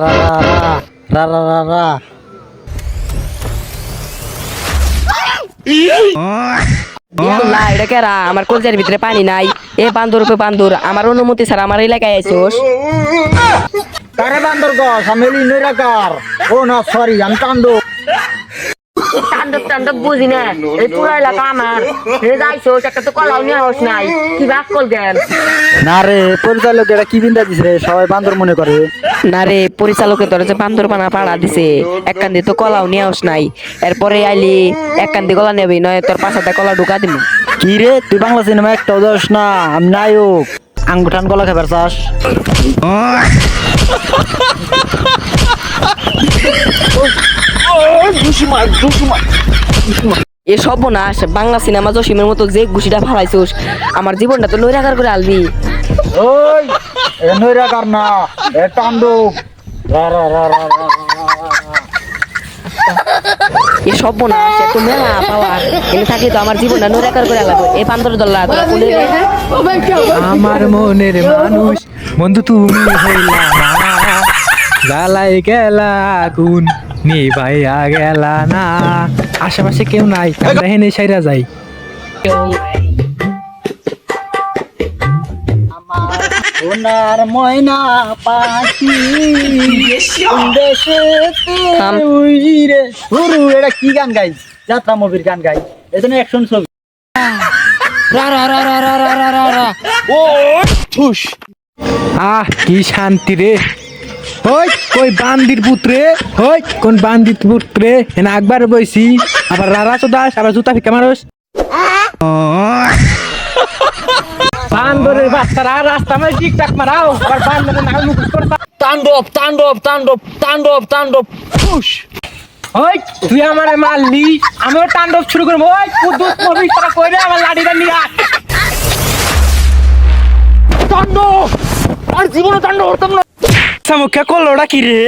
রা রা রা রা? আল্লাহ এটা কেরা আমার কলজার ভিতরে পানি নাই। এ বান্দর উপে বান্দর, আমার অনুমতি স্যার আমার এলাকায় আইসোস। কারে বান্দর গছ আমি ও না সরি আমি কান্দো। তাণ্ডব তাণ্ডব বুঝি না। এই পুরো এলাকা আমার হে যাইছোস একটা তো কলাও নিয়ে হোস নাই। কি বাক কল গেল। না রে পরিচালক এটা কি বিন্দা দিছে সবাই বান্দর মনে করে না রে পরিচালকে তোর যে বান্দর পানা পাড়া দিছে এক কান্দি তো কলাও নিয়ে হোস নাই। এরপরে আইলি এক কান্দি কলা নেবি নয় তোর পাশাতে কলা ঢুকা দিবি কি রে তুই বাংলা সিনেমা একটাও দোস না আমি নায়ক। আঙ্গুঠান গলা খাবার চাস। এ সব না বাংলা সিনেমা জসিমের মতো যে ঘুষিটা ফালাইছোস আমার জীবনটা তো নৈরাকার করে আলবি। ওই এ নৈরাকার না এ তাণ্ডব। রা রা রা রা রা রা রা। এ সব না এত মেলা পাওয়ার। এনে থাকলে তো আমার জীবনটা নৈরাকার করে আলাবো এই পান্তর দল্লা আমার মনের মানুষ বন্ধু তুমি হইলা না। জ্বালাই গেলা আগুন নিভাইয়া গেলা না। আশেপাশে কেউ নাই আমরা হেনে সাইরা যাই। সোনার ময়না পাখি থাম। উইরে হুরু এটা কি গান গাই? যাত্রা মুভির গান গাই। এজন্য অ্যাকশন ছবি। আহ কি শান্তি রে। ওই কই বান্দির পুত্রে? ওই কোন বান্দির পুত্রে? এনে একবার বইছি। আবার রারা চোদাস আবার জুতা ফিকা মারস। বান্দরের বাচ্চারা রাস্তা মানে টিকটাক মারাও আবার বান্দরের নাম মুখোশ করতা তাণ্ডব তাণ্ডব তাণ্ডব তাণ্ডব তাণ্ডব। পুশ ওই তুই আমারে মারলি আমিও তাণ্ডব শুরু করব। ওই কুদ্দুস মরবি তারা কইরে আমার লাঠিটা নিয়ে আয় তাণ্ডব! আর জীবনে তাণ্ডব হতাম না। মুখে করল ওটা কি রে?